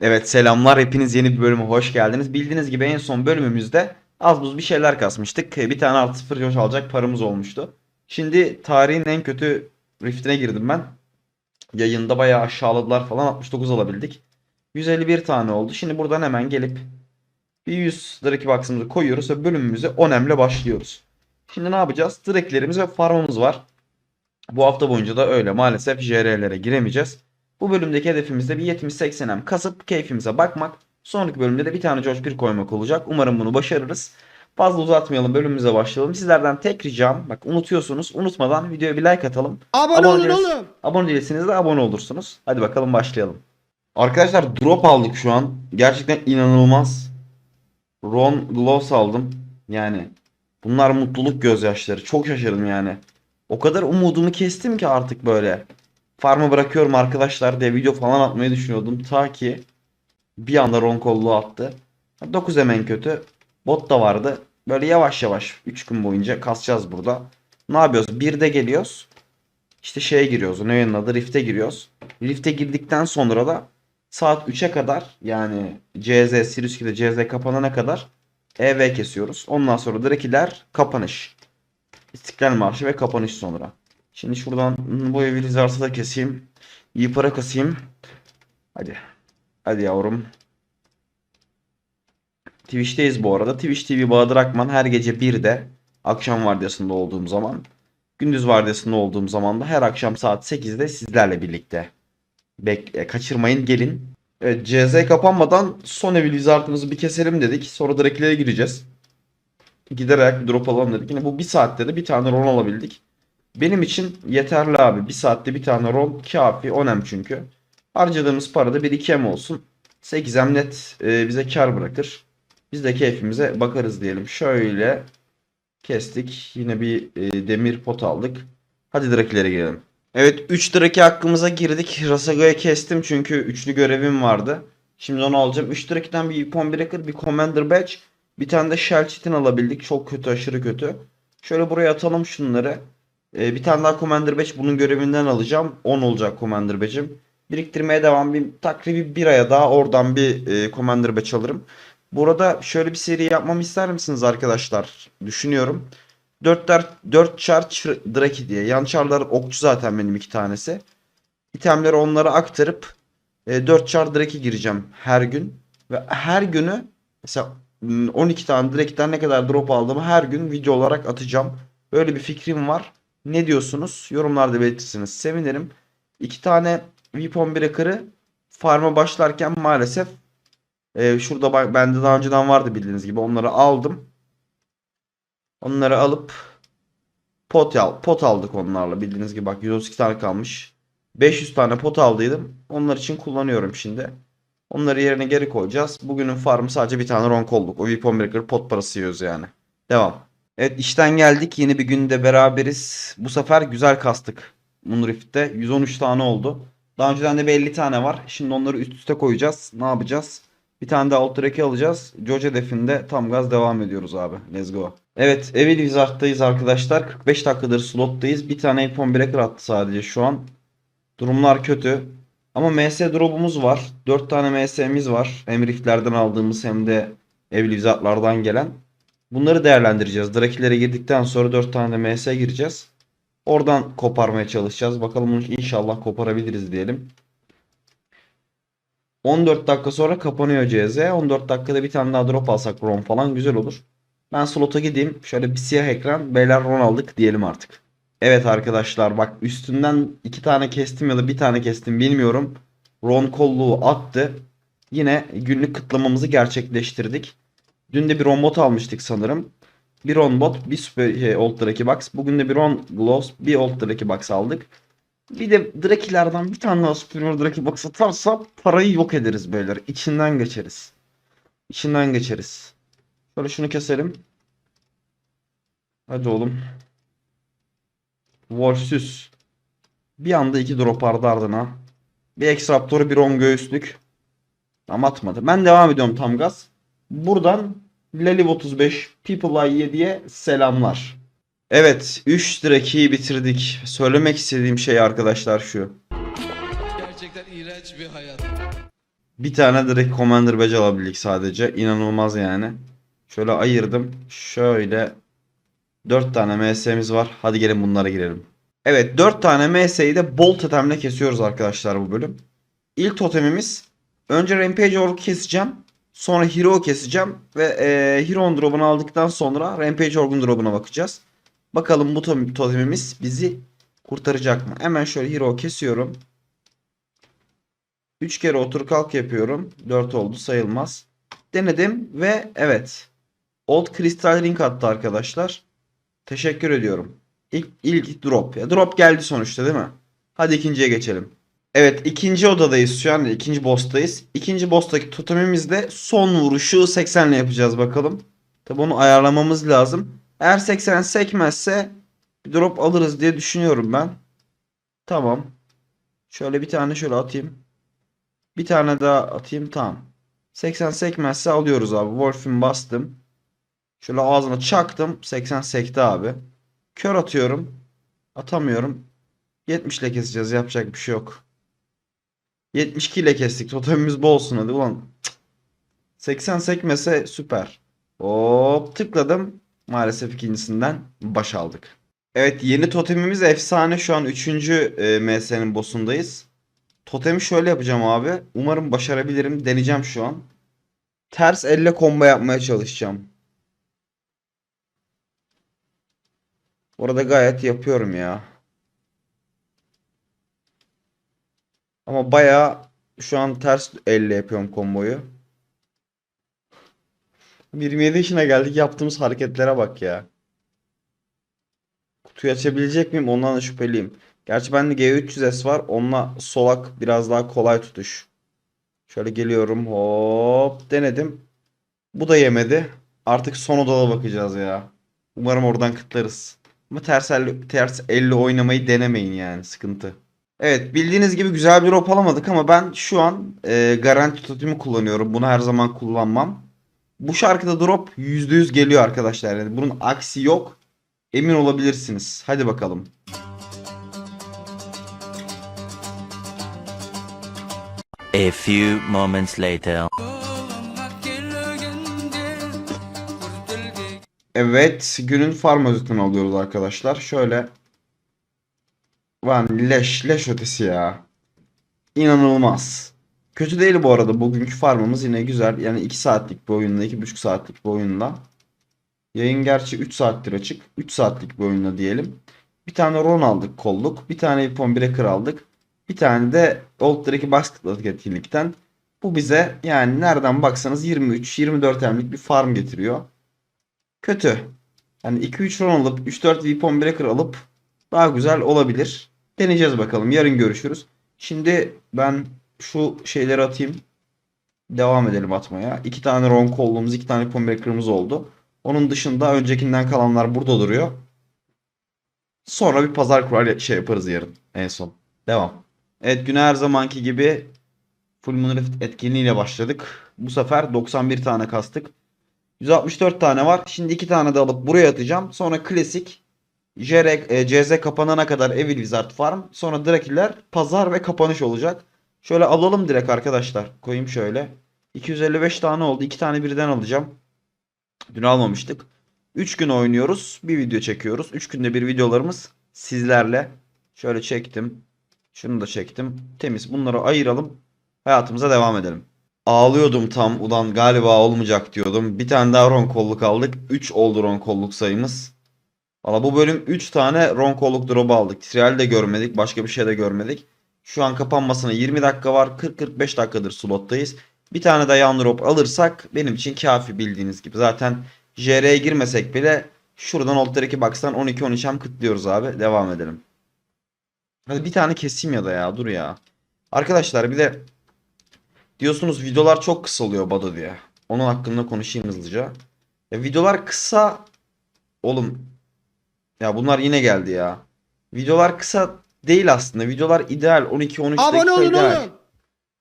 Evet selamlar hepiniz yeni bir bölüme hoş geldiniz. Bildiğiniz gibi en son bölümümüzde az buz bir şeyler kasmıştık. Bir tane artı sıfır coş alacak paramız olmuştu. Şimdi tarihin en kötü riftine girdim ben. Yayında bayağı aşağıladılar falan 69 alabildik. 151 tane oldu. Şimdi buradan hemen gelip bir 100 direkt box'ımızı koyuyoruz ve bölümümüze 10 emle başlıyoruz. Şimdi ne yapacağız? Direklerimiz ve farmımız var. Bu hafta boyunca da öyle maalesef JR'lere giremeyeceğiz. Bu bölümdeki hedefimiz de bir 70-80 em kasıp keyfimize bakmak. Sonraki bölümde de bir tane George 1 koymak olacak. Umarım bunu başarırız. Fazla uzatmayalım bölümümüze başlayalım. Sizlerden tek ricam bak unutuyorsunuz. Unutmadan videoya bir like atalım. Abone, Abone olun değiliz. oğlum. Abone değilseniz de abone olursunuz. Hadi bakalım başlayalım. Arkadaşlar drop aldık şu an. Gerçekten inanılmaz. Ron Gloss aldım. Yani bunlar mutluluk gözyaşları. Çok şaşırdım yani. O kadar umudumu kestim ki artık böyle. Farmı bırakıyorum arkadaşlar diye video falan atmayı düşünüyordum. Ta ki bir anda Ron kolluğu attı. 9 hemen kötü. Bot da vardı. Böyle yavaş yavaş 3 gün boyunca kasacağız burada. Ne yapıyoruz? Bir de geliyoruz. İşte şeye giriyoruz. Ne yanın adı? Rift'e giriyoruz. Rift'e girdikten sonra da saat 3'e kadar yani CZ, Sirius 2'de CZ kapanana kadar EV kesiyoruz. Ondan sonra Drakiler kapanış. İstiklal Marşı ve kapanış sonra. Şimdi şuradan bu evi Lizards'a da keseyim. İyi para kasayım. Hadi. Hadi yavrum. Twitch'teyiz bu arada. Twitch TV Bahadır Akman her gece 1'de akşam vardiyasında olduğum zaman gündüz vardiyasında olduğum zaman da her akşam saat 8'de sizlerle birlikte. Bek e, kaçırmayın gelin. Evet CZ kapanmadan son evi Lizard'ımızı bir keselim dedik. Sonra direklere gireceğiz. Giderek bir drop alalım dedik. Yine bu bir saatte de bir tane ron alabildik. Benim için yeterli abi. Bir saatte bir tane ron kafi. Önem çünkü. Harcadığımız para da 1-2 M olsun. 8 M net e, bize kar bırakır. Biz de keyfimize bakarız diyelim. Şöyle kestik. Yine bir e, demir pot aldık. Hadi direklere girelim. Evet 3 direki hakkımıza girdik. Rasago'ya kestim çünkü üçlü görevim vardı. Şimdi onu alacağım. 3 direkten bir Ipon Breaker, bir Commander Badge, bir tane de Shell Cheat'in alabildik. Çok kötü, aşırı kötü. Şöyle buraya atalım şunları. Ee, bir tane daha Commander Badge bunun görevinden alacağım. 10 olacak Commander Badge'im. Biriktirmeye devam. Bir, takribi bir aya daha oradan bir e, Commander Badge alırım. Burada şöyle bir seri yapmamı ister misiniz arkadaşlar? Düşünüyorum. 4 4 char ç- Draki diye. Yan charlar okçu zaten benim iki tanesi. İtemleri onlara aktarıp e, 4 char Draki gireceğim her gün. Ve her günü mesela mm, 12 tane Draki'den ne kadar drop aldığımı her gün video olarak atacağım. Böyle bir fikrim var. Ne diyorsunuz? Yorumlarda belirtirseniz sevinirim. İki tane Weapon Breaker'ı farma başlarken maalesef e, şurada bak bende daha önceden vardı bildiğiniz gibi onları aldım. Onları alıp pot al pot aldık onlarla bildiğiniz gibi bak 132 tane kalmış. 500 tane pot aldıydım. Onlar için kullanıyorum şimdi. Onları yerine geri koyacağız. Bugünün farmı sadece bir tane ron kolluk. O Weapon Breaker pot parası yiyoruz yani. Devam. Evet işten geldik. Yeni bir günde beraberiz. Bu sefer güzel kastık. Moonrift'te 113 tane oldu. Daha önceden de bir 50 tane var. Şimdi onları üst üste koyacağız. Ne yapacağız? Bir tane daha alt track'i alacağız. George hedefinde tam gaz devam ediyoruz abi. Let's go. Evet Evil Wizard'dayız arkadaşlar. 45 dakikadır slottayız. Bir tane Ipon Breaker attı sadece şu an. Durumlar kötü. Ama MS drop'umuz var. 4 tane MS'miz var. Hem Rift'lerden aldığımız hem de Evil Wizard'lardan gelen. Bunları değerlendireceğiz. Drakilere girdikten sonra 4 tane MS gireceğiz. Oradan koparmaya çalışacağız. Bakalım inşallah koparabiliriz diyelim. 14 dakika sonra kapanıyor CZ. 14 dakikada bir tane daha drop alsak ROM falan güzel olur. Ben slota gideyim. Şöyle bir siyah ekran. Beyler RON aldık diyelim artık. Evet arkadaşlar bak üstünden iki tane kestim ya da bir tane kestim bilmiyorum. Ron kolluğu attı. Yine günlük kıtlamamızı gerçekleştirdik. Dün de bir Ron bot almıştık sanırım. Bir Ron bot, bir Super şey, Old Draki Box. Bugün de bir Ron Gloss, bir Old Draki Box aldık. Bir de Drakilerden bir tane daha Superior Draki Box atarsa parayı yok ederiz beyler. İçinden geçeriz. İçinden geçeriz. Şöyle şunu keselim. Hadi oğlum. Wolfsüz. Bir anda iki drop ardı ardına. Bir X-Raptor'u bir on göğüslük. Ama atmadı. Ben devam ediyorum tam gaz. Buradan Leliv 35 People Eye 7'ye selamlar. Evet 3 Draki'yi bitirdik. Söylemek istediğim şey arkadaşlar şu. Gerçekten iğrenç bir hayat. Bir tane direkt Commander Badge alabildik sadece. İnanılmaz yani. Şöyle ayırdım. Şöyle 4 tane MS'miz var. Hadi gelin bunlara girelim. Evet 4 tane MS'yi de bol totemle kesiyoruz arkadaşlar bu bölüm. İlk totemimiz önce Rampage Orc keseceğim. Sonra Hero keseceğim. Ve e, Hero'nun drop'unu aldıktan sonra Rampage Orc'un drop'una bakacağız. Bakalım bu to- totemimiz bizi kurtaracak mı? Hemen şöyle Hero kesiyorum. 3 kere otur kalk yapıyorum. 4 oldu sayılmaz. Denedim ve evet. Old Crystal Ring attı arkadaşlar. Teşekkür ediyorum. İlk, ilk drop. Ya drop geldi sonuçta değil mi? Hadi ikinciye geçelim. Evet ikinci odadayız şu an. ikinci boss'tayız. İkinci boss'taki totemimizde son vuruşu 80 ile yapacağız bakalım. Tabi onu ayarlamamız lazım. Eğer 80 sekmezse bir drop alırız diye düşünüyorum ben. Tamam. Şöyle bir tane şöyle atayım. Bir tane daha atayım tamam. 80 sekmezse alıyoruz abi. Wolf'ün bastım. Şöyle ağzına çaktım. 80 sekti abi. Kör atıyorum. Atamıyorum. 70 ile keseceğiz. Yapacak bir şey yok. 72 ile kestik. Totemimiz bol olsun hadi. Ulan cık. 80 sekmese süper. Hop tıkladım. Maalesef ikincisinden baş aldık. Evet yeni totemimiz efsane. Şu an 3. E, MS'nin boss'undayız. Totemi şöyle yapacağım abi. Umarım başarabilirim. Deneyeceğim şu an. Ters elle combo yapmaya çalışacağım. Orada gayet yapıyorum ya. Ama bayağı şu an ters elle yapıyorum komboyu. 27 yaşına geldik yaptığımız hareketlere bak ya. Kutuyu açabilecek miyim? Ondan da şüpheliyim. Gerçi bende G300S var. Onunla solak biraz daha kolay tutuş. Şöyle geliyorum. Hop denedim. Bu da yemedi. Artık son odada bakacağız ya. Umarım oradan kıtlarız. Ama ters elle, ters elle oynamayı denemeyin yani. Sıkıntı. Evet bildiğiniz gibi güzel bir drop alamadık ama ben şu an e, garanti totemi kullanıyorum. Bunu her zaman kullanmam. Bu şarkıda drop %100 geliyor arkadaşlar. Yani bunun aksi yok. Emin olabilirsiniz. Hadi bakalım. A few moments later. Evet günün farm özetini alıyoruz arkadaşlar. Şöyle. Lan leş leş ötesi ya. İnanılmaz. Kötü değil bu arada. Bugünkü farmımız yine güzel. Yani 2 saatlik bir oyunla 2,5 saatlik bir oyunla. Yayın gerçi 3 saattir açık. 3 saatlik bir oyunla diyelim. Bir tane Ron aldık kolluk. Bir tane Ipon Breaker aldık. Bir tane de Old Drake'i basketladık etkinlikten. Bu bize yani nereden baksanız 23-24 emlik bir farm getiriyor. Kötü. Yani 2-3 Ron alıp 3-4 Weapon Breaker alıp daha güzel olabilir. Deneyeceğiz bakalım. Yarın görüşürüz. Şimdi ben şu şeyleri atayım. Devam edelim atmaya. İki tane Ron kolluğumuz, iki tane Breaker'ımız oldu. Onun dışında öncekinden kalanlar burada duruyor. Sonra bir pazar kurar şey yaparız yarın en son. Devam. Evet güne her zamanki gibi Full Moon Rift etkinliğiyle başladık. Bu sefer 91 tane kastık. 164 tane var. Şimdi 2 tane de alıp buraya atacağım. Sonra klasik JR, e, CZ kapanana kadar Evil Wizard Farm. Sonra Drakiler, pazar ve kapanış olacak. Şöyle alalım direkt arkadaşlar. Koyayım şöyle. 255 tane oldu. 2 tane birden alacağım. Dün almamıştık. 3 gün oynuyoruz. Bir video çekiyoruz. 3 günde bir videolarımız sizlerle. Şöyle çektim. Şunu da çektim. Temiz. Bunları ayıralım. Hayatımıza devam edelim. Ağlıyordum tam. Ulan galiba olmayacak diyordum. Bir tane daha ron kolluk aldık. 3 oldu ron kolluk sayımız. Valla bu bölüm 3 tane ron kolluk drop aldık. Trial de görmedik. Başka bir şey de görmedik. Şu an kapanmasına 20 dakika var. 40-45 dakikadır slottayız. Bir tane daha yan drop alırsak benim için kafi bildiğiniz gibi. Zaten JR'ye girmesek bile şuradan Old Drake'i baksan 12-13 hem kıtlıyoruz abi. Devam edelim. Hadi bir tane keseyim ya da ya. Dur ya. Arkadaşlar bir de diyorsunuz videolar çok kısa oluyor Bado diye. Onun hakkında konuşayım hızlıca. Ya videolar kısa oğlum ya bunlar yine geldi ya. Videolar kısa değil aslında. Videolar ideal 12-13 Abone dakika olun ideal. oğlum.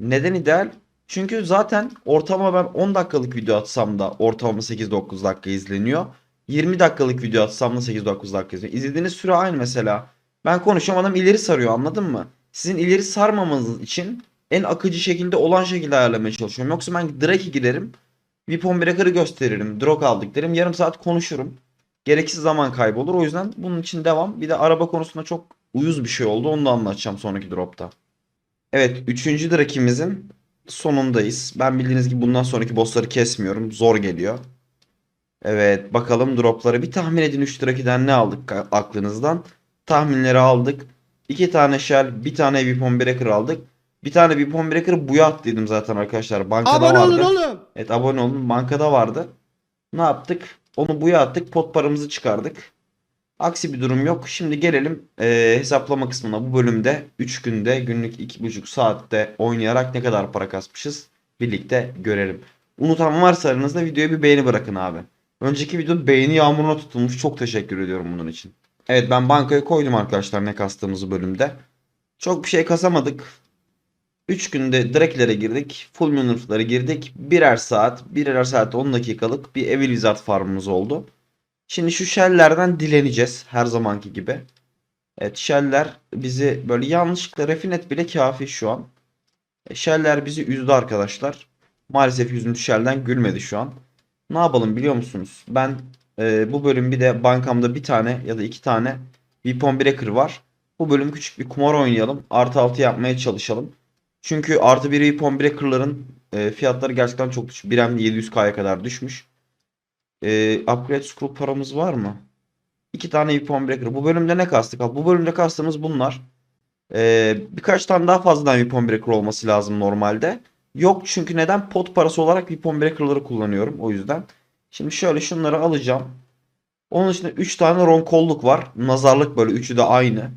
Neden ideal? Çünkü zaten ortalama ben 10 dakikalık video atsam da ortalama 8-9 dakika izleniyor. 20 dakikalık video atsam da 8-9 dakika izleniyor. İzlediğiniz süre aynı mesela. Ben konuşuyorum adam ileri sarıyor anladın mı? Sizin ileri sarmamanız için en akıcı şekilde olan şekilde ayarlamaya çalışıyorum. Yoksa ben direkt'e girerim. Weapon Breaker'ı gösteririm. Drog aldık derim. Yarım saat konuşurum. Gereksiz zaman kaybolur. O yüzden bunun için devam. Bir de araba konusunda çok uyuz bir şey oldu. Onu da anlatacağım sonraki dropta. Evet. Üçüncü drakimizin sonundayız. Ben bildiğiniz gibi bundan sonraki bossları kesmiyorum. Zor geliyor. Evet. Bakalım dropları. Bir tahmin edin 3 drakiden ne aldık aklınızdan? Tahminleri aldık. İki tane shell, bir tane weapon breaker aldık. Bir tane weapon breaker buya at dedim zaten arkadaşlar. Bankada Abone vardı. olun oğlum. Evet abone olun. Bankada vardı. Ne yaptık? Onu buya attık. Pot paramızı çıkardık. Aksi bir durum yok. Şimdi gelelim eee, hesaplama kısmına. Bu bölümde 3 günde günlük 2,5 saatte oynayarak ne kadar para kasmışız birlikte görelim. Unutan varsa aranızda videoya bir beğeni bırakın abi. Önceki video beğeni yağmuruna tutulmuş. Çok teşekkür ediyorum bunun için. Evet ben bankaya koydum arkadaşlar ne kastığımızı bölümde. Çok bir şey kasamadık. 3 günde direklere girdik. Full minutlara girdik. Birer saat, birer saat 10 dakikalık bir Evil Wizard farmımız oldu. Şimdi şu shell'lerden dileneceğiz her zamanki gibi. Evet shell'ler bizi böyle yanlışlıkla refinet bile kafi şu an. E, Shell'ler bizi üzdü arkadaşlar. Maalesef yüzümüz shell'den gülmedi şu an. Ne yapalım biliyor musunuz? Ben e, bu bölüm bir de bankamda bir tane ya da iki tane Weapon Breaker var. Bu bölüm küçük bir kumar oynayalım. Artı altı yapmaya çalışalım. Çünkü artı bir Weapon Breaker'ların e, fiyatları gerçekten çok düşük. Bir hem de 700K'ya kadar düşmüş. E, upgrade scroll paramız var mı? İki tane Weapon Breaker. Bu bölümde ne kastık? Bu bölümde kastığımız bunlar. E, birkaç tane daha fazladan Weapon Breaker olması lazım normalde. Yok çünkü neden? Pot parası olarak Weapon Breaker'ları kullanıyorum. O yüzden. Şimdi şöyle şunları alacağım. Onun dışında 3 tane ronkolluk var. Nazarlık böyle üçü de aynı.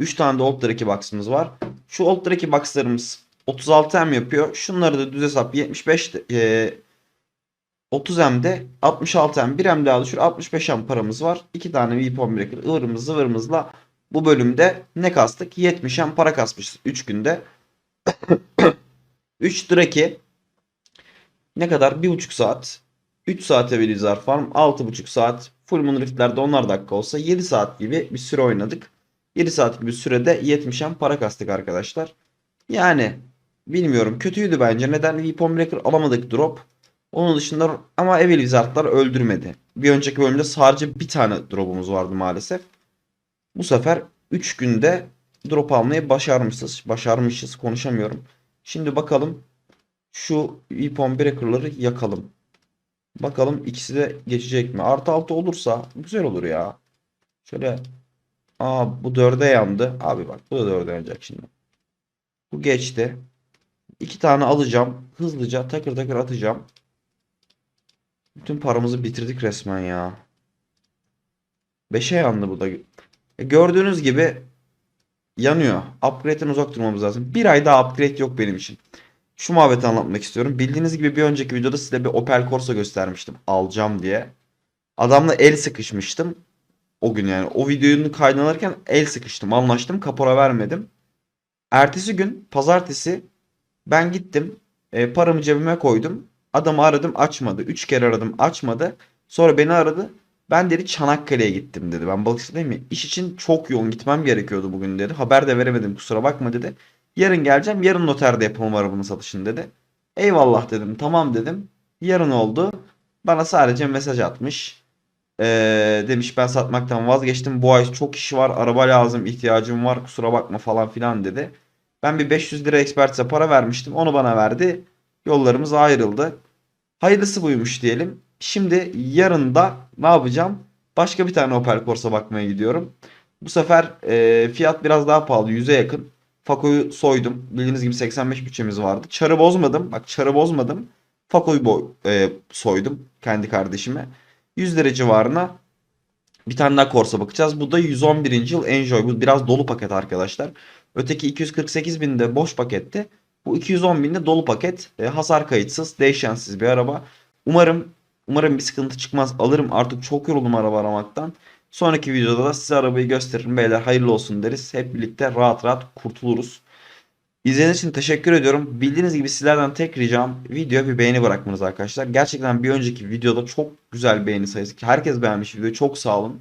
3 tane de Old Draki box'ımız var. Şu Old Draki box'larımız 36 M yapıyor. Şunları da düz hesap 75 de- e, 30 M'de 66 M 1 M daha düşür 65 M paramız var. 2 tane Weapon Breaker ıvırımız zıvırımızla bu bölümde ne kastık? 70 M para kasmışız 3 günde. 3 Draki ne kadar? 1,5 saat. 3 saate Wilizar Farm 6,5 saat. Full Moon Rift'lerde 10'ar dakika olsa 7 saat gibi bir süre oynadık. 7 saat gibi sürede 70 M para kastık arkadaşlar. Yani bilmiyorum kötüydü bence. Neden Weapon Breaker alamadık drop. Onun dışında ama Evil Wizard'lar öldürmedi. Bir önceki bölümde sadece bir tane drop'umuz vardı maalesef. Bu sefer 3 günde drop almayı başarmışız. Başarmışız konuşamıyorum. Şimdi bakalım şu Weapon Breaker'ları yakalım. Bakalım ikisi de geçecek mi? Artı altı olursa güzel olur ya. Şöyle Aa bu dörde yandı. Abi bak bu da dörde yanacak şimdi. Bu geçti. İki tane alacağım. Hızlıca takır takır atacağım. Bütün paramızı bitirdik resmen ya. Beşe yandı bu da. E, gördüğünüz gibi yanıyor. Upgrade'den uzak durmamız lazım. Bir ay daha upgrade yok benim için. Şu muhabbeti anlatmak istiyorum. Bildiğiniz gibi bir önceki videoda size bir Opel Corsa göstermiştim. Alacağım diye. Adamla el sıkışmıştım. O gün yani. O videonun kaydını el sıkıştım. Anlaştım. Kapora vermedim. Ertesi gün pazartesi ben gittim. e, paramı cebime koydum. Adamı aradım açmadı. Üç kere aradım açmadı. Sonra beni aradı. Ben dedi Çanakkale'ye gittim dedi. Ben Balıkesir'deyim mi? İş için çok yoğun gitmem gerekiyordu bugün dedi. Haber de veremedim kusura bakma dedi. Yarın geleceğim. Yarın noterde yapalım arabanın satışını dedi. Eyvallah dedim. Tamam dedim. Yarın oldu. Bana sadece mesaj atmış. Ee, demiş ben satmaktan vazgeçtim. Bu ay çok iş var. Araba lazım. ihtiyacım var. Kusura bakma falan filan dedi. Ben bir 500 lira ekspertize para vermiştim. Onu bana verdi. Yollarımız ayrıldı. Hayırlısı buymuş diyelim. Şimdi yarın da ne yapacağım? Başka bir tane Opel Corsa bakmaya gidiyorum. Bu sefer e, fiyat biraz daha pahalı. 100'e yakın. Fako'yu soydum. Bildiğiniz gibi 85 bütçemiz vardı. Çarı bozmadım. Bak çarı bozmadım. Fako'yu bo- e, soydum kendi kardeşime. 100 lira civarına bir tane daha Corsa bakacağız. Bu da 111. yıl Enjoy. Bu biraz dolu paket arkadaşlar. Öteki 248 bin de boş paketti. Bu 210 bin de dolu paket. E, hasar kayıtsız, değişensiz bir araba. Umarım umarım bir sıkıntı çıkmaz. Alırım. Artık çok yoruldum araba aramaktan. Sonraki videoda da size arabayı gösteririm. Beyler hayırlı olsun deriz. Hep birlikte rahat rahat kurtuluruz. İzlediğiniz için teşekkür ediyorum. Bildiğiniz gibi sizlerden tek ricam videoya bir beğeni bırakmanız arkadaşlar. Gerçekten bir önceki videoda çok güzel beğeni sayısı. Herkes beğenmiş videoyu. Çok sağ olun.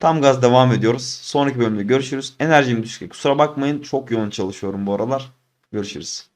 Tam gaz devam ediyoruz. Sonraki bölümde görüşürüz. Enerjim düşük. Kusura bakmayın. Çok yoğun çalışıyorum bu aralar. Görüşürüz.